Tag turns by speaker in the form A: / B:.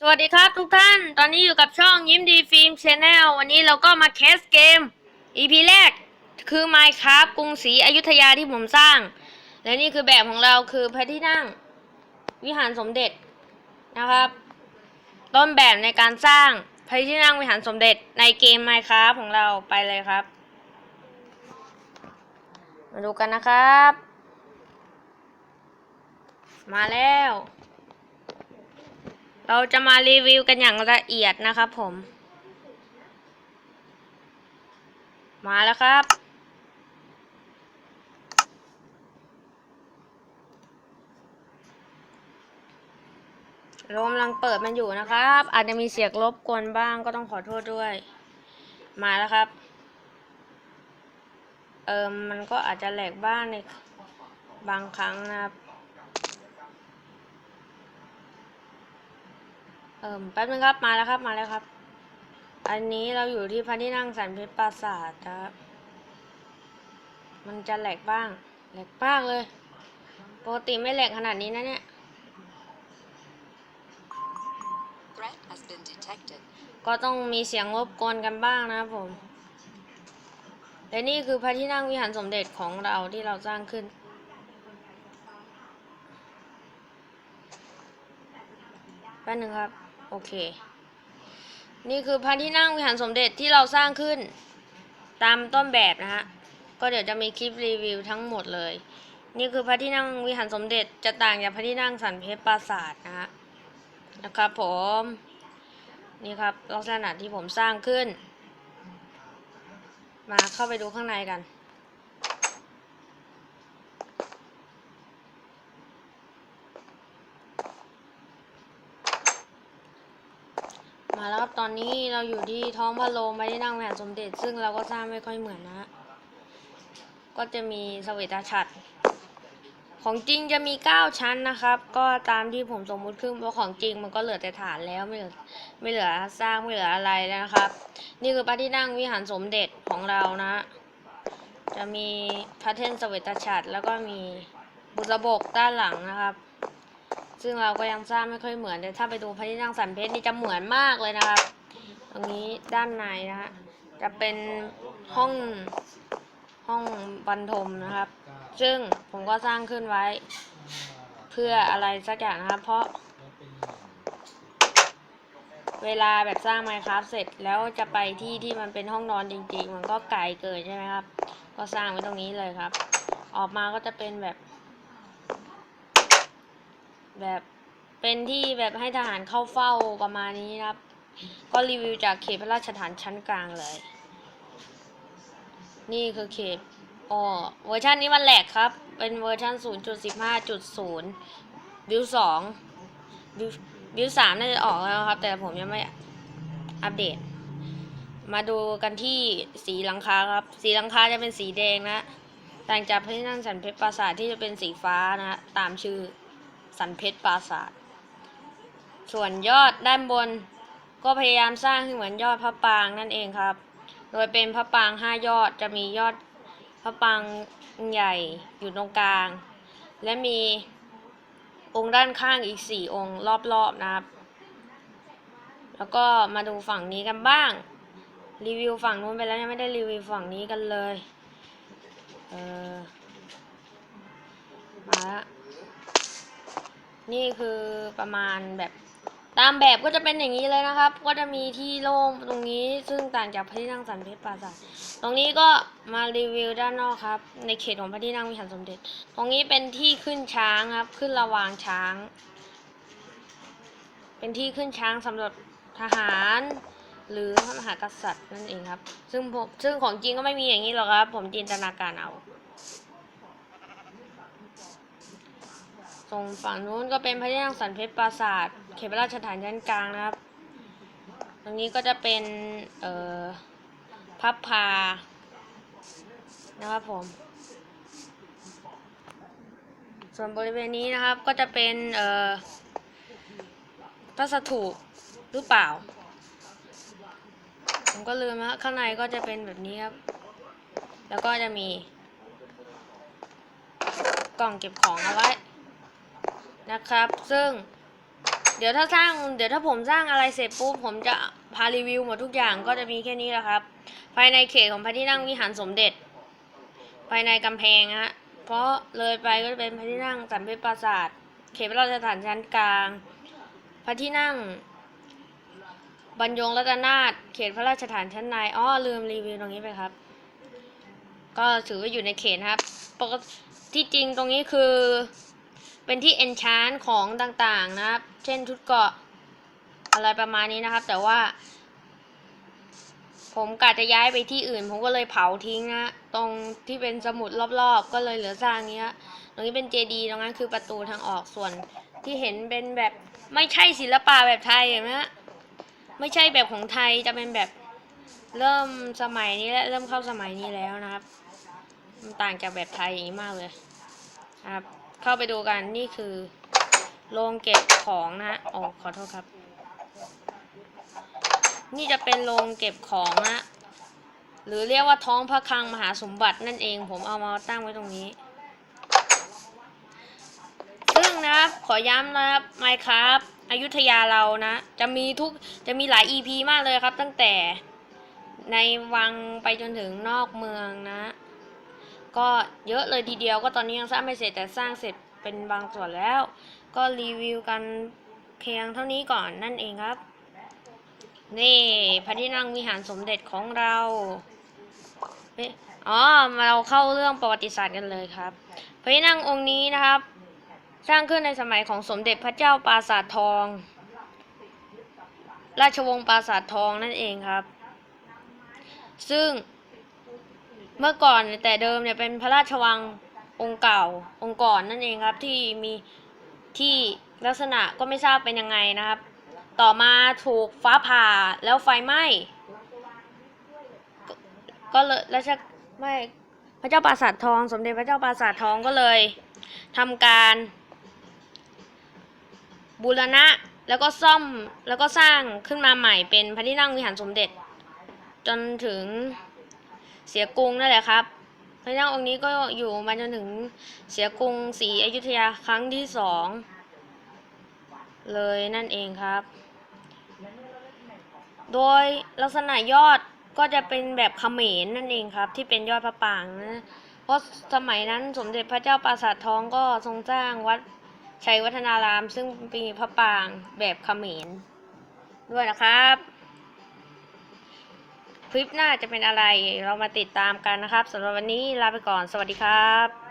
A: สวัสดีครับทุกท่าน ตอนนี้อยู่กับช่องยิ้มดีฟิล์มชแนลวันนี้เราก็มาแคสเกม EP แรกคือ Minecraft กรุงศรีอยุธยาที่ผมสร้าง และนี่คือแบบของเราคือพระที่นั่ง วิหารสมเด็จนะครับ ต้นแบบในการสร้างพระที่นั่งวิหารสมเด็จในเกม Minecraft ของเราไปเลยครับ มาดูกันนะครับ มาแล้ว เราจะมารีวิวกันอย่างละเอียดนะครับผม มาแล้วครับเรากำลังเปิดมันอยู่นะครับ อาจจะมีเสียงรบกวนบ้างก็ต้องขอโทษด้วย มาแล้วครับ เอิมมันก็อาจจะแหลกบ้างในบางครั้งนะครับ เอิมแป๊บนึงครับมาแล้วครับมาแล้วครับ อันนี้เราอยู่ที่พระที่นั่งสันเพชรปราสาทครับ มันจะแหลกบ้างแหลกบ้างเลยปกติไม่แหลกขนาดนี้นะเนี่ย
B: Threat has been detected.
A: ก็ต้องมีเสียงรบกวนกันบ้างนะครับผมและนี่คือพระที่นั่งวิหารสมเด็จของเราที่เราสร้างขึ้น แป๊บนึงครับ โอเค นี่คือพระที่นั่งวิหารสมเด็จที่เราสร้างขึ้นตามต้นแบบนะฮะ ก็เดี๋ยวจะมีคลิปรีวิวทั้งหมดเลย นี่คือพระที่นั่งวิหารสมเด็จจะต่างจากพระที่นั่งสันเพชรปราสาทนะฮะ นะครับผม นี่ครับลักษณะที่ผมสร้างขึ้น มาเข้าไปดูข้างในกัน มาแล้วครับตอนนี้เราอยู่ที่ท้องพระโรงไม่ได้นั่งแหวนสมเด็จ ซึ่งเราก็สร้างไม่ค่อยเหมือนนะฮะก็จะมีสเวตฉัตรของจริงจะมี 9 ชั้นนะครับ ก็ตามที่ผมสมมุติขึ้นเพราะของจริงมันก็เหลือแต่ฐานแล้วไม่เหลือไม่เหลือสร้างไม่เหลืออะไรแล้วนะครับ นี่คือพระที่นั่งวิหารสมเด็จของเรานะ จะมีพระเทนสเวตฉัตรแล้วก็มีบุษบกด้านหลังนะครับ ซึ่งเราก็ยังสร้างไม่ค่อยเหมือนแต่ถ้าไปดูพระที่นั่งสันเพชรนี่จะเหมือนมากเลยนะครับ ตรงนี้ด้านในนะฮะจะเป็นห้องห้องบรรทมนะครับ ซึ่งผมก็สร้างขึ้นไว้ เพื่ออะไรสักอย่างนะครับ เพราะ เวลาแบบสร้าง Minecraft เสร็จแล้วจะไปที่ที่มันเป็นห้องนอนจริง ๆ มันก็ไกลเกินใช่ไหมครับ ก็สร้างไว้ตรงนี้เลยครับ ออกมาก็จะเป็นแบบ แบบเป็นที่แบบให้ทหารเข้าเฝ้าประมาณนี้ครับ ก็รีวิวจากเขตพระราชฐานชั้นกลางเลย นี่คือเขตอ๋อเวอร์ชันนี้มันแหลกครับ เป็นเวอร์ชัน0.15.0 บิวสองวบิวสามน่าจะออกแล้วครับ แต่ผมยังไม่อัปเดต มาดูกันที่สีหลังคาครับ สีหลังคาจะเป็นสีแดงนะ ต่างจากพระที่นั่งสันเพชรปราสาทที่จะเป็นสีฟ้านะ ตามชื่อ สันเพชรปราสาทส่วนยอดด้านบนก็พยายามสร้างให้เหมือนยอดพระปรางนั่นเองครับ โดยเป็นพระปรางห้ายอดจะมียอดพระปรางใหญ่อยู่ตรงกลาง และมีองค์ด้านข้างอีกสี่องค์รอบๆนะครับ แล้วก็มาดูฝั่งนี้กันบ้าง รีวิวฝั่งนู้นไปแล้วยังไม่ได้รีวิวฝั่งนี้กันเลย เออมาละ นี่คือประมาณแบบตามแบบก็จะเป็นอย่างนี้เลยนะครับ ก็จะมีที่โล่งตรงนี้ซึ่งต่างจากพระที่นั่งสันเพชรปราสาทตรงนี้ก็มารีวิวด้านนอกครับ ในเขตของพระที่นั่งวิหารสมเด็จ ตรงนี้เป็นที่ขึ้นช้างครับ ขึ้นระวางช้าง เป็นที่ขึ้นช้างสำหรับทหาร หรือพระมหากษัตริย์นั่นเองครับ ซึ่งผมซึ่งของจริงก็ไม่มีอย่างนี้หรอกครับ ผมจินตนาการเอา ตรงฝั่งนู้นก็เป็นพระที่นั่งสันเพชรปราสาทเขตพระราชฐานชั้นกลางนะครับ ตรงนี้ก็จะเป็น เอ่อ พับพา นะครับผม ส่วนบริเวณนี้นะครับก็จะเป็น เอ่อพระสถูปหรือเปล่า ผมก็ลืมนะข้างในก็จะเป็นแบบนี้ครับ แล้วก็จะมีกล่องเก็บของเอาไว้ นะครับ ซึ่ง เดี๋ยวถ้าสร้างเดี๋ยวถ้าผมสร้างอะไรเสร็จปุ๊บผมจะพารีวิวหมดทุกอย่างก็จะมีแค่นี้แหละครับ ภายในเขตของพระที่นั่งวิหารสมเด็จ ภายในกำแพงฮะเพราะเลยไปก็จะเป็นพระที่นั่งสันเพชรปราสาทเขตพระราชฐานชั้นกลาง พระที่นั่งบรรยงรัตนาถเขตพระราชฐานชั้นในอ้อลืมรีวิวตรงนี้ไปครับ ก็ถือว่าอยู่ในเขตครับ ปกติที่จริงตรงนี้คือ เป็นที่เอนชานของต่างๆนะครับ เช่นชุดเกาะอะไรประมาณนี้นะครับ แต่ว่า ผมกะจะย้ายไปที่อื่น ผมก็เลยเผาทิ้งนะตรงที่เป็นสมุดรอบๆ ก็เลยเหลือสร้างเนี้ยตรงนี้เป็นเจดีย์ตรงนั้นคือประตูทางออกส่วนที่เห็นเป็นแบบไม่ใช่ศิลปะแบบไทยเห็นไหมฮะไม่ใช่แบบของไทยจะเป็นแบบเริ่มสมัยนี้และเริ่มเข้าสมัยนี้แล้วนะครับ มันต่างจากแบบไทยอย่างนี้มากเลยครับ เข้าไปดูกันนี่คือโรงเก็บของนะฮะอ๋อขอโทษครับ นี่จะเป็นโรงเก็บของนะหรือเรียกว่าท้องพระคลังมหาสมบัตินั่นเองผมเอามาตั้งไว้ตรงนี้ซึ่งนะครับขอย้ำนะครับไมครับอยุธยาเรานะ จะมีทุกจะมีหลาย EP มากเลยครับ ตั้งแต่ในวังไปจนถึงนอกเมืองนะ ก็เยอะเลยทีเดียวก็ตอนนี้ยังสร้างไม่เสร็จแต่สร้างเสร็จเป็นบางส่วนแล้ว ก็รีวิวกันเพียงเท่านี้ก่อนนั่นเองครับ นี่พระที่นั่งวิหารสมเด็จของเราเอ๊ะอ๋อมาเราเข้าเรื่องประวัติศาสตร์กันเลยครับ พระที่นั่งองค์นี้นะครับ สร้างขึ้นในสมัยของสมเด็จพระเจ้าปราสาททอง ราชวงศ์ปราสาททองนั่นเองครับ ซึ่ง เมื่อก่อนแต่เดิมเนี่ยเป็นพระราชวังองค์เก่าองค์ก่อนนั่นเองครับที่มีที่ลักษณะก็ไม่ทราบเป็นยังไงนะครับ ต่อมาถูกฟ้าผ่าแล้วไฟไหม้ก็เลยราชไม่พระเจ้าปราสาททอง สมเด็จพระเจ้าปราสาททองก็เลยทำการบูรณะแล้วก็ซ่อมแล้วก็สร้างขึ้นมาใหม่เป็นพระที่นั่งวิหารสมเด็จ จนถึง เสียกรุงนั่นแหละครับพระที่นั่งองค์นี้ก็อยู่มาจนถึงเสียกรุงศรีอยุธยาครั้งที่สองเลยนั่นเองครับ โดยลักษณะยอดก็จะเป็นแบบเขมรนั่นเองครับ ที่เป็นยอดพระปรางนะเพราะสมัยนั้นสมเด็จพระเจ้าปราสาททองก็ทรงสร้างวัดชัยวัฒนาราม ซึ่งมีพระปรางแบบเขมรด้วยนะครับ คลิปหน้าจะเป็นอะไรเรามาติดตามกันนะครับสำหรับวันนี้ลาไปก่อนสวัสดีครับ